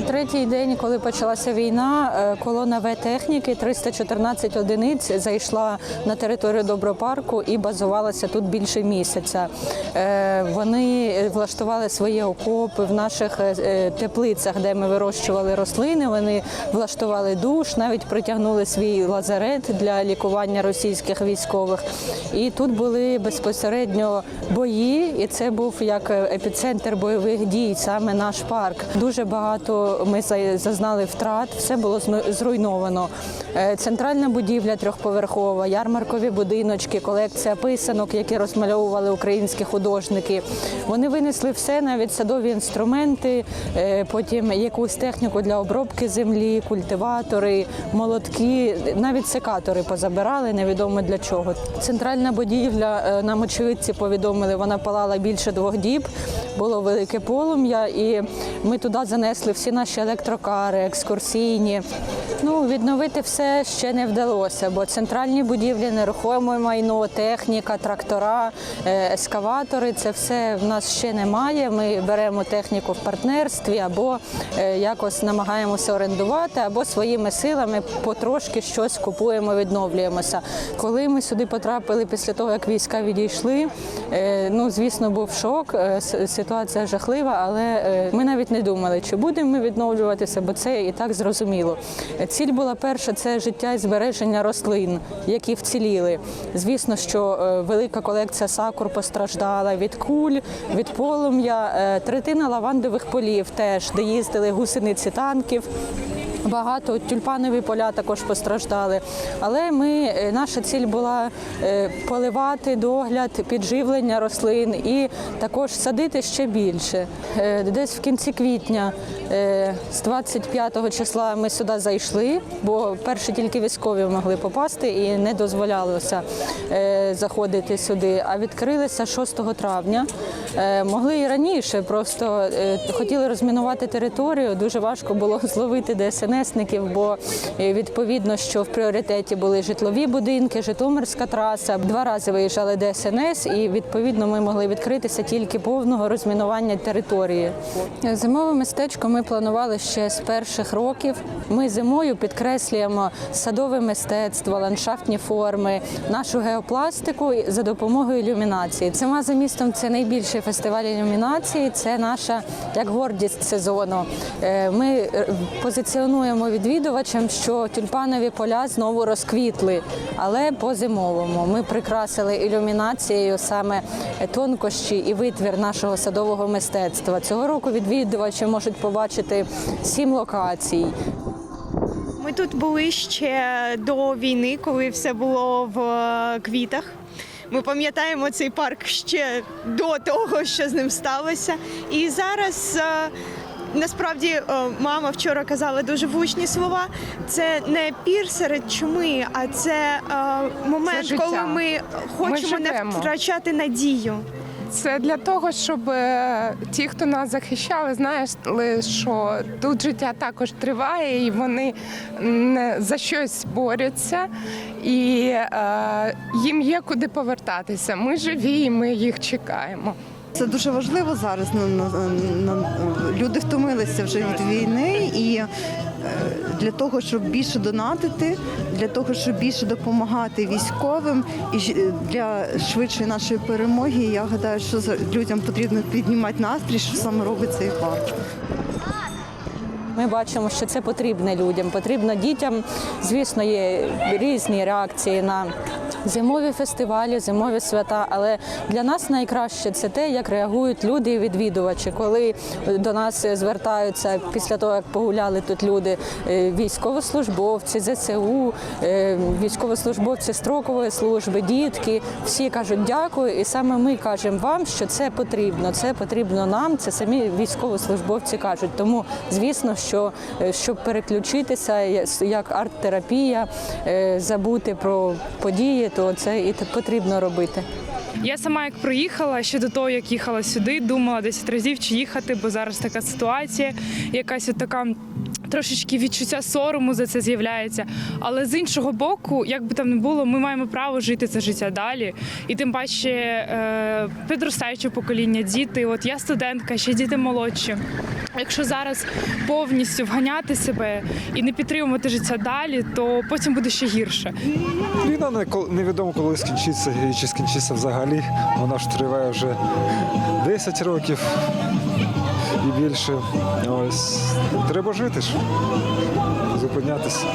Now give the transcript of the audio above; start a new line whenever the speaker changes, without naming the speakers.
третій день, коли почалася війна, е, колона В-техніки 314 одиниць зайшла на територію Добропарку і базувалася тут більше місяця. Е, Вони влаштували свої окопи в наших е, теплицях, де ми вирощували рослини. Вони влаштували душ, навіть притягнули свій лазарет для лікування російських військових. І тут були безпосередньо бої, і це був як епіцентр бойових дій, саме наш парк. Дуже багато ми зазнали втрат, все було зруйновано. Е, Центральна будівля трьохповерхова, ярмаркові будиночки, колекція писанок, які розмальовували українські художники. Вони винесли все, навіть садові інструменти, е, потім якусь техніку для обробки землі, культиватори, молотки, навіть секатори позабирали, невідомо для чого. Центральна будівля е, нам очевидці повідомили, вона палала більше двох діб. Було велике полум'я, і ми туди занесли всі наші електрокари, екскурсійні. Ну, відновити все ще не вдалося, бо центральні будівлі, нерухоме майно, техніка, трактора, е, ескаватори це все в нас ще немає. Ми беремо техніку в партнерстві або е, якось намагаємося орендувати, або своїми силами потрошки щось купуємо, відновлюємося. Коли ми сюди потрапили після того, як війська відійшли, е, ну звісно, був шок. Ситуація жахлива, але ми навіть не думали, чи будемо ми відновлюватися, бо це і так зрозуміло. Ціль була перша це життя і збереження рослин, які вціліли. Звісно, що е, велика колекція сакур постраждала від куль, від полум'я, Е, третина лавандових полів теж, де їздили гусениці танків. Багато тюльпанові поля також постраждали. Але ми, е, наша ціль була е, поливати догляд, підживлення рослин і також садити ще більше. Е, Десь в кінці квітня, з 25 числа, ми сюди зайшли, бо перші тільки військові могли попасти і не дозволялося заходити сюди. А відкрилися 6 травня. Могли і раніше, просто хотіли розмінувати територію. Дуже важко було зловити ДСНСників, бо е, відповідно, що в пріоритеті були житлові будинки, Житомирська траса. Два рази виїжджали ДСНС, і відповідно ми могли відкритися тільки повного розмінування території. Зимове містечко ми планували ще з перших років. Ми зимою підкреслюємо садове мистецтво, ландшафтні форми, нашу геопластику за допомогою ілюмінації. Зима за містом це найбільший фестиваль ілюмінації. Це наша як гордість сезону. Е, Ми е, позиціонуємо відвідувачам, що тюльпанові поля знову розквітли, але по зимовому. Ми прикрасили ілюмінацією саме тонкощі і витвір нашого садового мистецтва. Цього року відвідувачі можуть побачити сім локацій.
Ми тут були ще до війни, коли все було в е, квітах. Ми пам'ятаємо цей парк ще до того, що з ним сталося. І зараз. Насправді е, мама вчора казала дуже влучні слова. Це не пір серед чуми, а це е, момент,
життя.
коли ми хочемо не втрачати надію.
Це для того, щоб е, ті, хто нас захищали, знали, що тут життя також триває, і вони за щось борються, і е, їм є куди повертатися. Ми живі, і ми їх чекаємо.
Це дуже важливо зараз. Ну, ну, ну, люди втомилися вже від війни і е, для того, щоб більше донатити, для того, щоб більше допомагати військовим і для швидшої нашої перемоги, я гадаю, що людям потрібно піднімати настрій, що саме робить цей парк.
Ми бачимо, що це потрібно людям, потрібно дітям. Звісно, є різні реакції на зимові фестивалі, зимові свята. Але для нас найкраще це те, як реагують люди і відвідувачі, коли до нас звертаються після того, як погуляли тут люди, е, військовослужбовці, ЗСУ, е, військовослужбовці строкової служби, дітки. Всі кажуть дякую, і саме ми кажемо вам, що це потрібно. Це потрібно нам. Це самі військовослужбовці кажуть. Тому, звісно, що е, щоб переключитися як арт-терапія, е, забути про події, то це і потрібно робити.
Я сама як приїхала ще до того, як їхала сюди, думала 10 разів чи їхати, бо зараз така ситуація, якась от така трошечки відчуття сорому за це з'являється. Але з іншого боку, як би там не було, ми маємо право жити це життя далі. І тим паче е, підростаюче покоління, діти. От я студентка, ще діти молодші. Якщо зараз повністю вганяти себе і не підтримувати життя далі, то потім буде ще гірше.
Війна невідомо коли скінчиться і чи скінчиться взагалі. Вона ж триває вже 10 років і більше. Ось треба жити ж, зупинятися.